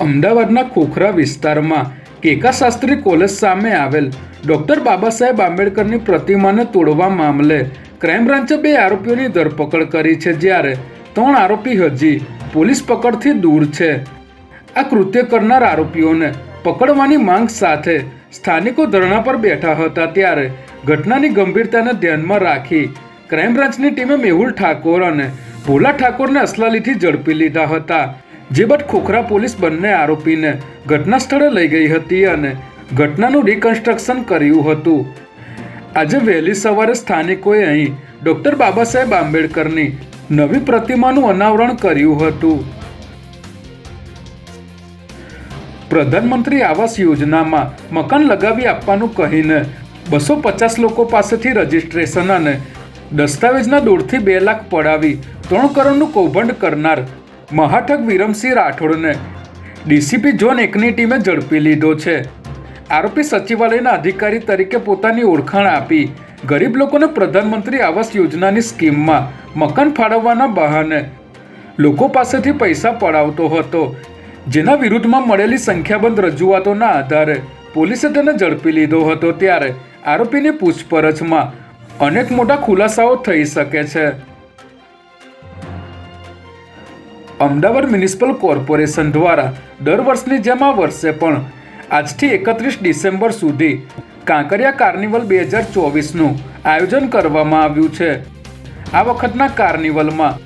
અમદાવાદના ખોખરા વિસ્તારમાં કેકા શાસ્ત્રી કોલેજ સામે આવેલ ડોક્ટર બાબા સાહેબ આંબેડકરની પ્રતિમાને તોડવા મામલે ક્રાઇમ બ્રાન્ચે બે આરોપીઓની ધરપકડ કરી છે જ્યારે ત્રણ આરોપી હજી પોલીસ પકડથી દૂર છે. આ કૃત્ય કરનાર આરોપીઓને પકડવાની માંગ સાથે સ્થાનિકો ધરણા પર બેઠા હતા ત્યારે ઘટનાની ગંભીરતાને ધ્યાનમાં રાખી ક્રાઇમ બ્રાન્ચની ટીમે મેહુલ ઠાકોર અને ભોલા ઠાકોરને અસલાલીથી ઝડપી લીધા હતા. જે બાદ ખોખરા પોલીસ બંને આરોપીને ઘટના સ્થળે લઈ ગઈ હતી અને ઘટનાનું રિકન્સ્ટ્રક્શન કર્યું હતું. આજે વહેલી સવારે સ્થાનિકોએ અહીં ડૉક્ટર બાબા સાહેબ આંબેડકરની નવી પ્રતિમાનું અનાવરણ કર્યું હતું. પ્રધાનમંત્રી આવાસ યોજનામાં મકાન લગાવી આપવાનું કહીને બસો પચાસ લોકો પાસેથી રજીસ્ટ્રેશન અને દસ્તાવેજના દોઢથી બે લાખ પડાવી ત્રણ કરોડનું કૌભાંડ કરનાર મહાઠગ વિરમસિંહ રાઠોડને ડીસીપી ઝોન એકની ટીમે ઝડપી લીધો છે. આરોપી સચિવાલયના અધિકારી તરીકે પોતાની ઓળખાણ આપી ગરીબ લોકોને પ્રધાનમંત્રી આવાસ યોજનાની સ્કીમમાં મકાન ફાળવવાના બહાને લોકો પાસેથી પૈસા પડાવતો હતો. જેના વિરુદ્ધમાં મળેલી સંખ્યાબંધ રજૂઆતોના આધારે પોલીસે તેને ઝડપી લીધો હતો ત્યારે આરોપીની પૂછપરછમાં અનેક મોટા ખુલાસાઓ થઈ શકે છે. અમદાવાદ મ્યુનિસિપલ કોર્પોરેશન દ્વારા દર વર્ષની જેમ આ વર્ષે પણ આજથી એકત્રીસ ડિસેમ્બર સુધી કાંકરિયા કાર્નિવલ બે હજાર ચોવીસનું આયોજન કરવામાં આવ્યું છે. આ વખતના કાર્નિવલમાં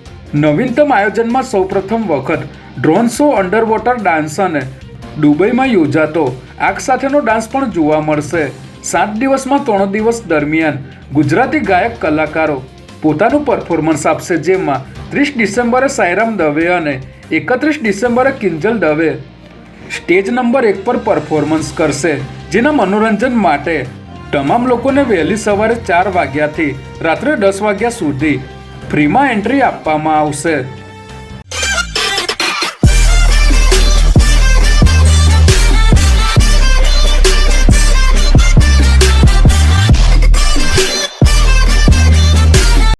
નવીનતમ આયોજનમાં સૌપ્રથમ વખત drone show under water dance અને દુબઈમાં યોજાતો આગ સાથેનો ડાન્સ પણ જોવા મળશે. સાત દિવસમાં ત્રણ દિવસ દરમિયાન ગુજરાતી ગાયક કલાકારો પોતાનું પરફોર્મન્સ આપશે, જેમાં ત્રીસ ડિસેમ્બરે સાયરામ દવે અને એકત્રીસ ડિસેમ્બરે કિંજલ દવે. સ્ટેજ નંબર એક પર પરફોર્મન્સ કરશે, જેના મનોરંજન માટે તમામ લોકોને વહેલી સવારે ચાર વાગ્યાથી રાત્રે દસ વાગ્યા સુધી ફ્રીમાં એન્ટ્રી આપવામાં આવશે.